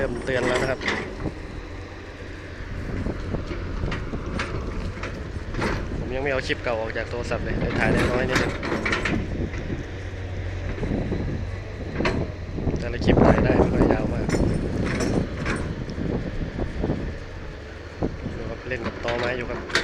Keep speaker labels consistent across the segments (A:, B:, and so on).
A: ริ่มเตือนแล้วนะครับ ผมยังไม่เอาคลิปเก่าออกจากโทรศัพท์เลยถ่ายได้น้อยนิดนึงแต่ละคลิปถ่ายได้ไม่ค่อยยาวมากดูครับเล่นกับตอไม้อยู่ครับ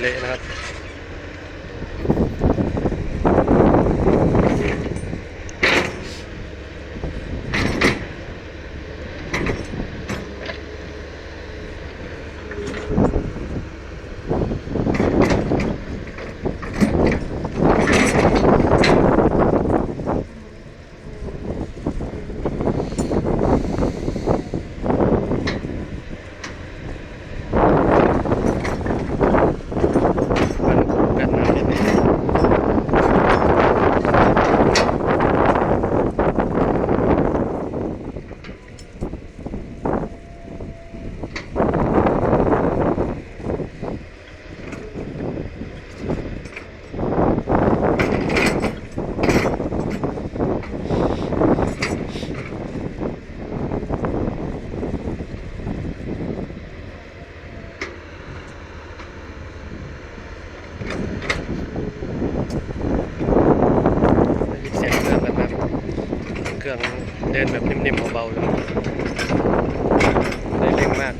A: เละนะครับ เดินแบบนิ่มๆเบาๆเลยได้เร่งมาก